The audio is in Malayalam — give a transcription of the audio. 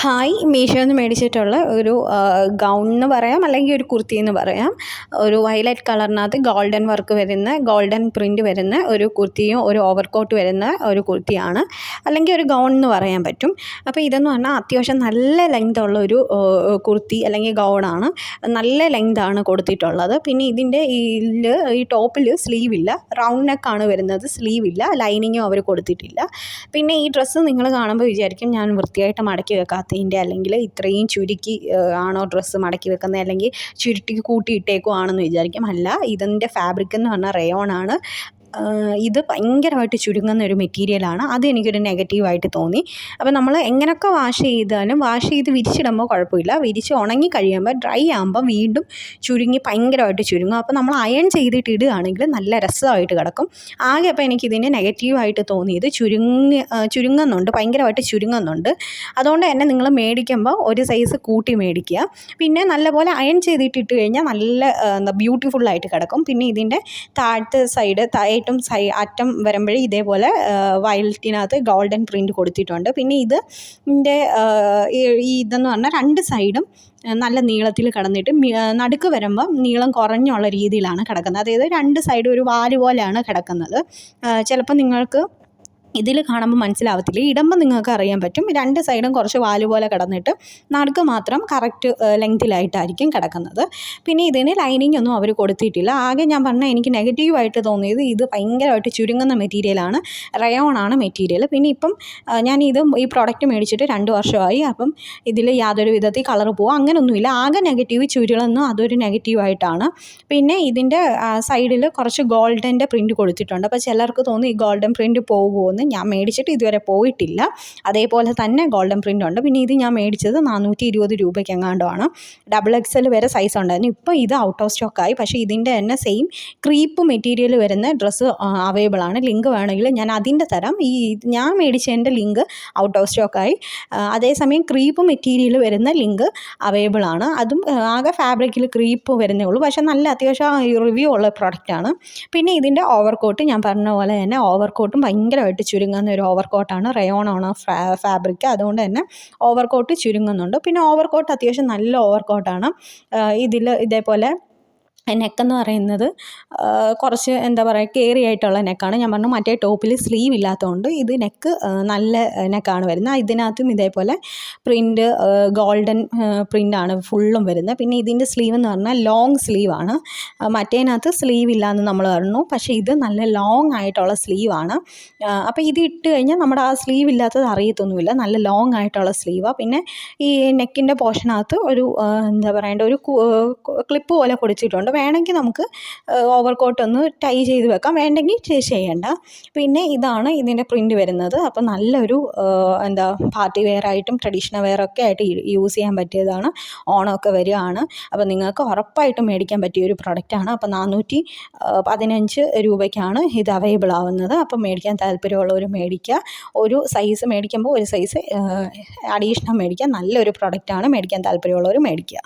ഹായ് മീഷോയിൽ നിന്ന് മേടിച്ചിട്ടുള്ള ഒരു ഗൗൺ എന്ന് പറയാം അല്ലെങ്കിൽ ഒരു കുർത്തി എന്ന് പറയാം. ഒരു വയലറ്റ് കളറിനകത്ത് ഗോൾഡൻ വർക്ക് വരുന്ന ഗോൾഡൻ പ്രിന്റ് വരുന്ന ഒരു കുർത്തിയും ഒരു ഓവർ കോട്ട് വരുന്ന ഒരു കുർത്തിയാണ്. അല്ലെങ്കിൽ ഒരു ഗൗൺ എന്ന് പറയാൻ പറ്റും. അപ്പോൾ ഇതെന്ന് പറഞ്ഞാൽ അത്യാവശ്യം നല്ല ലെങ്ത് ഉള്ള ഒരു കുർത്തി അല്ലെങ്കിൽ ഗൗണാണ് നല്ല ലെങ്ത് ആണ് കൊടുത്തിട്ടുള്ളത്. പിന്നെ ഇതിന്റെ ഈ ഈ ടോപ്പിൽ സ്ലീവ് ഇല്ല. റൗണ്ട് നെക്കാണ് വരുന്നത്. സ്ലീവ് ഇല്ല. ലൈനിങ്ങും അവർ കൊടുത്തിട്ടില്ല. പിന്നെ ഈ ഡ്രസ്സ് നിങ്ങൾ കാണുമ്പോൾ വിചാരിക്കും ഞാൻ വൃത്തിയായിട്ട് മടക്കി വെക്കാം വെക്കാത്തതിന്റെ അല്ലെങ്കിൽ ഇത്രയും ചുരുക്കി ആണോ ഡ്രസ്സ് മടക്കി വെക്കുന്നത് അല്ലെങ്കിൽ ചുരുട്ടി കൂട്ടി ഇട്ടേക്കുവാണെന്ന് വിചാരിക്കും. അല്ല ഇതിന്റെ ഫാബ്രിക് എന്ന് പറഞ്ഞാൽ റയോൺ ആണ്. ഇത് ഭയങ്കരമായിട്ട് ചുരുങ്ങുന്ന ഒരു മെറ്റീരിയലാണ് അത് എനിക്കൊരു നെഗറ്റീവായിട്ട് തോന്നി. അപ്പോൾ നമ്മൾ എങ്ങനെയൊക്കെ വാഷ് ചെയ്താലും വാഷ് ചെയ്ത് വിരിച്ചിടുമ്പോൾ കുഴപ്പമില്ല. വിരിച്ച് ഉണങ്ങി കഴിയുമ്പോൾ ഡ്രൈ ആകുമ്പോൾ വീണ്ടും ചുരുങ്ങി ഭയങ്കരമായിട്ട് ചുരുങ്ങും. അപ്പോൾ നമ്മൾ അയൺ ചെയ്തിട്ട് ഇടുകയാണെങ്കിൽ നല്ല രസമായിട്ട് കിടക്കും. ആകെ അപ്പോൾ എനിക്കിതിന് നെഗറ്റീവായിട്ട് തോന്നിയത് ചുരുങ്ങ ചുരുങ്ങുന്നുണ്ട്. ഭയങ്കരമായിട്ട് ചുരുങ്ങുന്നുണ്ട്. അതുകൊണ്ട് തന്നെ നിങ്ങൾ മേടിക്കുമ്പോൾ ഒരു സൈസ് കൂട്ടി മേടിക്കുക. പിന്നെ നല്ലപോലെ അയൺ ചെയ്തിട്ട് ഇട്ട് കഴിഞ്ഞാൽ നല്ല എന്താ ബ്യൂട്ടിഫുള്ളായിട്ട് കിടക്കും. പിന്നെ ഇതിന്റെ താഴത്തെ സൈഡ് ഏറ്റവും സൈ അറ്റം വരുമ്പോഴേ ഇതേപോലെ വയലറ്റിനകത്ത് ഗോൾഡൻ പ്രിന്റ് കൊടുത്തിട്ടുണ്ട്. പിന്നെ ഇത് ഇതിന്റെ ഈ ഇതെന്ന് പറഞ്ഞാൽ രണ്ട് സൈഡും നല്ല നീളത്തിൽ കിടന്നിട്ട് നടുക്ക് വരുമ്പം നീളം കുറഞ്ഞുള്ള രീതിയിലാണ് കിടക്കുന്നത്. അതായത് രണ്ട് സൈഡും ഒരു വാൽ പോലെയാണ് കിടക്കുന്നത്. ചിലപ്പോൾ നിങ്ങൾക്ക് ഇതിൽ കാണുമ്പോൾ മനസ്സിലാവത്തില്ല. ഇടുമ്പോൾ നിങ്ങൾക്ക് അറിയാൻ പറ്റും. രണ്ട് സൈഡും കുറച്ച് വാൽ പോലെ കിടന്നിട്ട് നടുക്ക് മാത്രം കറക്റ്റ് ലെങ്തിലായിട്ടായിരിക്കും കിടക്കുന്നത്. പിന്നെ ഇതിന് ലൈനിങ് ഒന്നും അവർ കൊടുത്തിട്ടില്ല. ആകെ ഞാൻ പറഞ്ഞാൽ എനിക്ക് നെഗറ്റീവായിട്ട് തോന്നിയത് ഇത് ഭയങ്കരമായിട്ട് ചുരുങ്ങുന്ന മെറ്റീരിയലാണ് റയോൺ ആണ് മെറ്റീരിയൽ പിന്നെ ഇപ്പം ഞാൻ ഇത് ഈ പ്രോഡക്റ്റ് മേടിച്ചിട്ട് രണ്ട് വർഷമായി. അപ്പം ഇതിൽ യാതൊരു വിധത്തിൽ കളർ പോകും അങ്ങനെയൊന്നുമില്ല ആകെ നെഗറ്റീവ് ചുരുളെന്നും. അതൊരു നെഗറ്റീവായിട്ടാണ് പിന്നെ ഇതിന്റെ സൈഡിൽ കുറച്ച് ഗോൾഡന്റെ പ്രിന്റ് കൊടുത്തിട്ടുണ്ട്. അപ്പോൾ ചിലർക്ക് തോന്നി ഈ ഗോൾഡൻ പ്രിന്റ് പോകുമോ എന്ന് ഞാൻ മേടിച്ചിട്ട് ഇതുവരെ പോയിട്ടില്ല. അതേപോലെ തന്നെ ഗോൾഡൻ പ്രിന്റ് ഉണ്ട്. പിന്നെ ഇത് ഞാൻ മേടിച്ചത് നാനൂറ്റി ഇരുപത് രൂപയ്ക്ക് എങ്ങാണ്ടുമാണ് ഡബിൾ എക്സൽ വരെ സൈസ് ഉണ്ടായിരുന്നു. ഇപ്പോൾ ഇത് ഔട്ട് ഓഫ് സ്റ്റോക്കായി പക്ഷേ ഇതിന്റെ തന്നെ സെയിം ക്രീപ്പ് മെറ്റീരിയൽ വരുന്ന ഡ്രസ്സ് അവൈലബിൾ ആണ്. ലിങ്ക് വേണമെങ്കിൽ ഞാൻ അതിന്റെ തരം. ഈ ഞാൻ മേടിച്ചതിന്റെ ലിങ്ക് ഔട്ട് ഓഫ് സ്റ്റോക്കായി അതേസമയം ക്രീപ്പ് മെറ്റീരിയൽ വരുന്ന ലിങ്ക് അവൈലബിൾ ആണ്. അതും ആകെ ഫാബ്രിക്കിൽ ക്രീപ്പ് വരുന്നേ ഉള്ളൂ. പക്ഷേ നല്ല അത്യാവശ്യം റിവ്യൂ ഉള്ള പ്രൊഡക്റ്റാണ് പിന്നെ ഇതിന്റെ ഓവർ കോട്ട് ഞാൻ പറഞ്ഞ പോലെ തന്നെ ഓവർ കോട്ടും ഭയങ്കരമായിട്ട് ചുരുങ്ങുന്ന ഒരു ഓവർ കോട്ടാണ് റയോൺ ആണ് ഫാബ്രിക് അതുകൊണ്ട് തന്നെ ഓവർ കോട്ട് ചുരുങ്ങുന്നുണ്ട്. പിന്നെ ഓവർ കോട്ട് അത്യാവശ്യം നല്ല ഓവർ കോട്ടാണ് ഇതിൽ ഇതേപോലെ നെക്കെന്ന് പറയുന്നത് കുറച്ച് എന്താ പറയുക കയറി ആയിട്ടുള്ള നെക്കാണ്. ഞാൻ പറഞ്ഞു മറ്റേ ടോപ്പിൽ സ്ലീവ് ഇല്ലാത്തതുകൊണ്ട് ഇത് നെക്ക് നല്ല നെക്കാണ് വരുന്നത്. ഇതിനകത്തും ഇതേപോലെ പ്രിന്റ് ഗോൾഡൻ പ്രിന്റാണ് ഫുള്ളും വരുന്നത്. പിന്നെ ഇതിന്റെ സ്ലീവ് എന്ന് പറഞ്ഞാൽ ലോങ് സ്ലീവാണ് മറ്റേനകത്ത് സ്ലീവ് ഇല്ലയെന്ന് നമ്മൾ പറഞ്ഞു. പക്ഷേ ഇത് നല്ല ലോങ് ആയിട്ടുള്ള സ്ലീവാണ് അപ്പോൾ ഇത് ഇട്ട് കഴിഞ്ഞാൽ നമ്മുടെ ആ സ്ലീവ് ഇല്ലാത്തത് അറിയത്തൊന്നുമില്ല. നല്ല ലോങ് ആയിട്ടുള്ള സ്ലീവാണ് പിന്നെ ഈ നെക്കിന്റെ പോർഷനകത്ത് ഒരു എന്താ പറയേണ്ട ഒരു ക്ലിപ്പ് പോലെ കൊടുത്തിട്ടുണ്ട് വേണമെങ്കിൽ നമുക്ക് ഓവർ കോട്ട് ഒന്ന് ടൈ ചെയ്ത് വെക്കാം. വേണ്ടെങ്കിൽ ചെയ്യേണ്ട. പിന്നെ ഇതാണ് ഇതിന്റെ പ്രിന്റ് വരുന്നത്. അപ്പോൾ നല്ലൊരു എന്താ പാർട്ടി വെയർ ആയിട്ടും ട്രഡീഷണൽ വെയർ ഒക്കെ ആയിട്ട് യൂസ് ചെയ്യാൻ പറ്റിയതാണ്. ഓണമൊക്കെ വരികയാണ്. അപ്പോൾ നിങ്ങൾക്ക് ഉറപ്പായിട്ടും മേടിക്കാൻ പറ്റിയ ഒരു പ്രൊഡക്റ്റാണ് അപ്പോൾ നാനൂറ്റി പതിനഞ്ച് രൂപയ്ക്കാണ് ഇത് അവൈലബിൾ ആവുന്നത്. അപ്പോൾ മേടിക്കാൻ താല്പര്യമുള്ളവർ മേടിക്കുക. ഒരു സൈസ് മേടിക്കുമ്പോൾ ഒരു സൈസ് അഡീഷണൽ മേടിക്കുക. നല്ലൊരു പ്രൊഡക്റ്റാണ് മേടിക്കാൻ താല്പര്യമുള്ളവർ മേടിക്കുക.